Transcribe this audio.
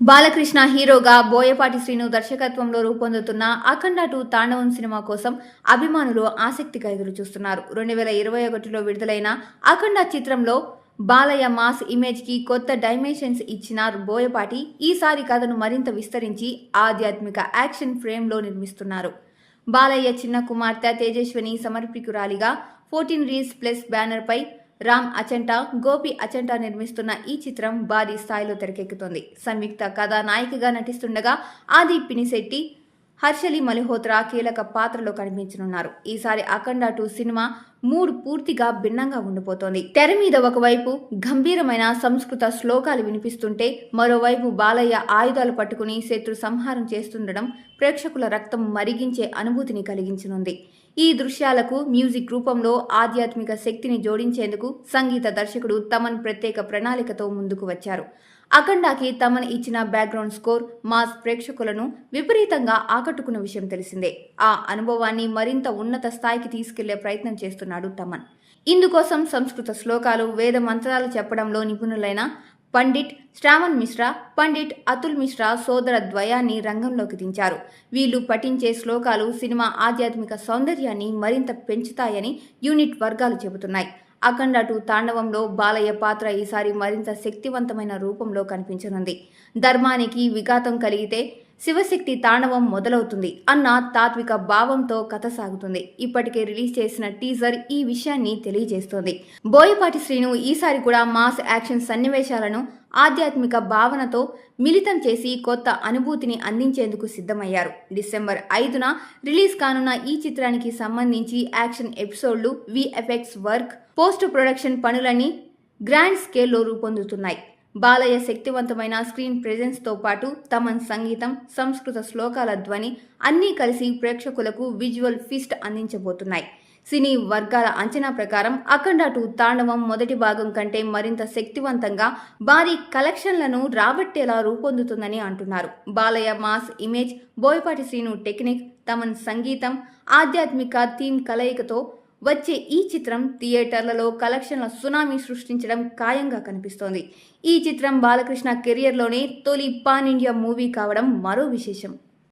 బాలకృష్ణ హీరోగా బోయపాటి శ్రీను దర్శకత్వంలో రూపొందుతున్న అఖండ టూ తాండవం సినిమా కోసం అభిమానులు ఆసక్తిగా ఎదురు చూస్తున్నారు రెండు వేల ఇరవై ఒకటిలో విడుదలైన అఖండ చిత్రంలో బాలయ్య మాస్ ఇమేజ్కి కొత్త డైమెన్షన్స్ ఇచ్చిన బోయపాటి. ఈసారి కథను మరింత విస్తరించి ఆధ్యాత్మిక యాక్షన్ ఫ్రేమ్లో నిర్మిస్తున్నారు. బాలయ్య చిన్న కుమార్తె తేజస్విని సమర్పికురాలిగా ఫోర్టీన్ రీల్స్ ప్లస్ బ్యానర్ పై రామ్ అచంటా గోపి అచంటా నిర్మిస్తున్న ఈ చిత్రం భారీ స్థాయిలో తెరకెక్కుతోంది. సంయుక్త కథానాయికగా నటిస్తుండగా ఆది పినిశెట్టి హర్షలి మల్హోత్రా కీలక పాత్రలో కనిపించనున్నారు. ఈసారి అఖండ టూ సినిమా మూడ్ పూర్తిగా భిన్నంగా ఉండిపోతోంది. తెర మీద ఒకవైపు గంభీరమైన సంస్కృత శ్లోకాలు వినిపిస్తుంటే మరోవైపు బాలయ్య ఆయుధాలు పట్టుకుని శత్రు సంహారం చేస్తుండడం ప్రేక్షకుల రక్తం మరిగించే అనుభూతిని కలిగించనుంది. ఈ దృశ్యాలకు మ్యూజిక్ రూపంలో ఆధ్యాత్మిక శక్తిని జోడించేందుకు సంగీత దర్శకుడు తమన్ ప్రత్యేక ప్రణాళికతో ముందుకు వచ్చారు. అఖండాకి తమన్ ఇచ్చిన బ్యాక్గ్రౌండ్ స్కోర్ మాస్ ప్రేక్షకులను విపరీతంగా ఆకట్టుకున్న విషయం తెలిసిందే. ఆ అనుభవాన్ని మరింత ఉన్నత స్థాయికి తీసుకెళ్ళే ప్రయత్నం చేస్తున్నాడు తమన్. ఇందుకోసం సంస్కృత శ్లోకాలు వేద మంత్రాలు చెప్పడంలో నిపుణులైన పండిట్ శ్రావణ్ మిశ్రా పండిట్ అతుల్ మిశ్రా సోదర ద్వయాన్ని రంగంలోకి దించారు. వీళ్ళు పఠించే శ్లోకాలు సినిమా ఆధ్యాత్మిక సౌందర్యాన్ని మరింత పెంచుతాయని యూనిట్ వర్గాలు చెబుతున్నాయి. అఖండ టూ తాండవంలో బాలయ్య పాత్ర ఈసారి మరింత శక్తివంతమైన రూపంలో కనిపించనుంది. ధర్మానికి విఘాతం కలిగితే శివశక్తి తాండవం మొదలవుతుంది అన్న తాత్విక భావంతో కథ సాగుతుంది. ఇప్పటికే రిలీజ్ చేసిన టీజర్ ఈ విషయాన్ని తెలియజేస్తోంది. బోయపాటి శ్రీను ఈసారి కూడా మాస్ యాక్షన్ సన్నివేశాలను ఆధ్యాత్మిక భావనతో మిళితం చేసి కొత్త అనుభూతిని అందించేందుకు సిద్ధమయ్యారు. డిసెంబర్ ఐదున రిలీజ్ కానున్న ఈ చిత్రానికి సంబంధించి యాక్షన్ ఎపిసోడ్లు విఎఫ్ఎక్స్ వర్క్ పోస్ట్ ప్రొడక్షన్ పనులన్నీ గ్రాండ్ స్కేల్లో రూపొందుతున్నాయి. బాలయ్య శక్తివంతమైన స్క్రీన్ ప్రెజెన్స్తో పాటు తమన్ సంగీతం సంస్కృత శ్లోకాల ధ్వని అన్నీ కలిసి ప్రేక్షకులకు విజువల్ ఫీస్ట్ అందించబోతున్నాయి. సినీ వర్గాల అంచనా ప్రకారం అఖండ టూ తాండవం మొదటి భాగం కంటే మరింత శక్తివంతంగా భారీ కలెక్షన్లను రాబట్టేలా రూపొందుతుందని అంటున్నారు. Balayya mass image Boyapati Srinu technique Thaman సంగీతం ఆధ్యాత్మిక థీమ్ కలయికతో వచ్చే ఈ చిత్రం థియేటర్లలో కలెక్షన్ల సునామీ సృష్టించడం ఖాయంగా కనిపిస్తోంది. ఈ చిత్రం బాలకృష్ణ కెరియర్లోనే తొలి పాన్ ఇండియా మూవీ కావడం మరో విశేషం.